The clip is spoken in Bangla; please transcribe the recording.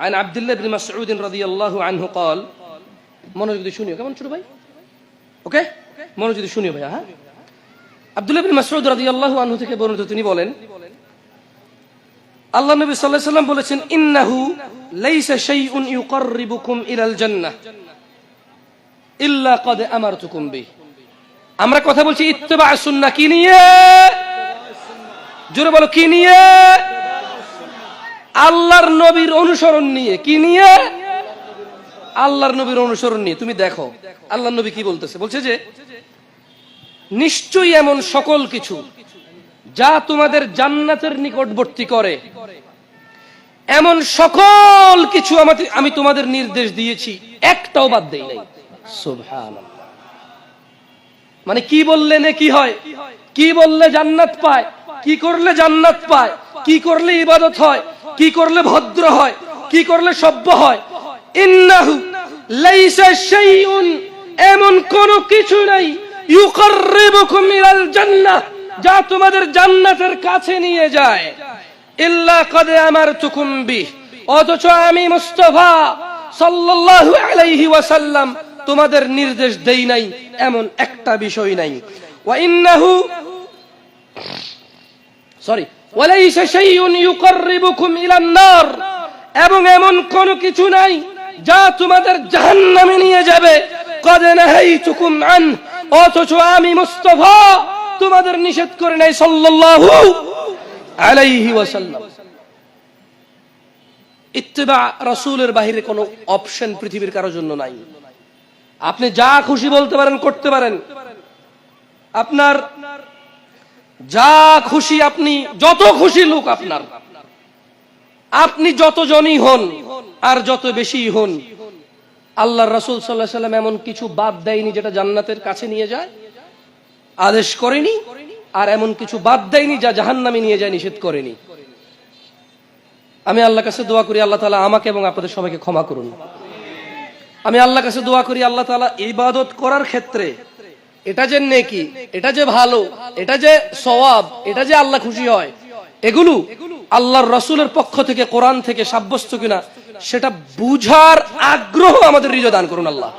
عن عبد الله بن مسعود رضي الله عنه قال মনোযোগ দিয়ে শুনিও কেমন ছোট ভাই ওকে মনোযোগ দিয়ে শুনিও ভাইয়া হ্যাঁ আব্দুল্লাহ বিন মাসউদ রাদিয়াল্লাহু আনহু থেকে বর্ণিত তিনি বলেন আল্লাহ নবী সাল্লাল্লাহু আলাইহি সাল্লাম বলেছেন ইন্নাহু লাইসা শাইউন ইউকাররিবুকুম ইলাল জান্নাহ ইল্লা ক্বাদ আমারতুকুম বিহি আমরা কথা বলছি ইত্তেবা সুন্নাহ কি নিয়ে জোরে বলো কি নিয়ে আল্লাহর নবীর অনুসরণ নিয়ে। কি নিয়ে? আল্লাহর নবীর অনুসরণ নিয়ে। তুমি দেখো, আল্লাহর নবী কি বলতেছে? বলছে যে, নিশ্চয়ই এমন সকল কিছু যা তোমাদের জান্নাতের নিকটবর্তী করে। এমন সকল কিছু আমাদের আমি তোমাদের নির্দেশ দিয়েছি। একটাও বাদ দেই নাই। মানে কি বললে নে কি হয়? কি বললে জান্নাত পায়? কি করলে জান্নাত পায়? কি করলে ইবাদত হয়? কি করলে ভদ্র হয়? কি করলে সভ্য হয়? ইন্নাহু লাইসা শাইউন, এমন কোন কিছু নাই। ইউকাররিবুকুম ইলাল জান্নাহ, যা তোমাদের জান্নাতের কাছে নিয়ে যায়। ইল্লা কদ আমারতুকুম বিহ, অথচ আমি মুস্তাফা সাল্লাল্লাহু আলাইহি ওয়াসাল্লাম, তোমাদের নির্দেশ দেই নাই, এমন একটা বিষয় নাই। ওয়া ইন্নাহু, সরি এবং এমন কোন কিছু নাই যা তোমাদের জাহান্নামে নিয়ে যাবে। অথচ আমি মুস্তাফা, তোমাদের নিষেধ করে নাই সাল্লাল্লাহু আলাইহি ওয়াসাল্লাম। ইত্তেবা রাসূলের বাইরে কোনো অপশন পৃথিবীর কারোর জন্য নাই। আপনি যা খুশি বলতে পারেন, করতে পারেন। আপনার যা খুশি আপনি, যত খুশি লোক আপনার। আপনি যতজনই হন, আর যত বেশি হন আল্লাহ রসুল সাল্লাহ সাল্লাম এমন কিছু বাদ দেয়নি যেটা জান্নাতের কাছে নিয়ে যায়, আদেশ করেনি, আর এমন কিছু বাদ দেয়নি যা জাহান্নামে নিয়ে যায়, নিষেধ করেনি। আমি আল্লাহ কাছে দোয়া করি, আল্লাহ তালা আমাকে এবং আপনাদের সবাইকে ক্ষমা করুন। আমি আল্লাহ কাছে দোয়া করি, আল্লাহ তালা ইবাদত করার ক্ষেত্রে এটা যে নেকি, এটা যে ভালো, এটা যে সওয়াব, এটা যে আল্লাহ খুশি হয়, এগুলো আল্লাহর রসুলের পক্ষ থেকে, কোরআন থেকে সাব্যস্ত কিনা, সেটা বুঝার আগ্রহ আমাদের হৃদয় দান করুন আল্লাহ।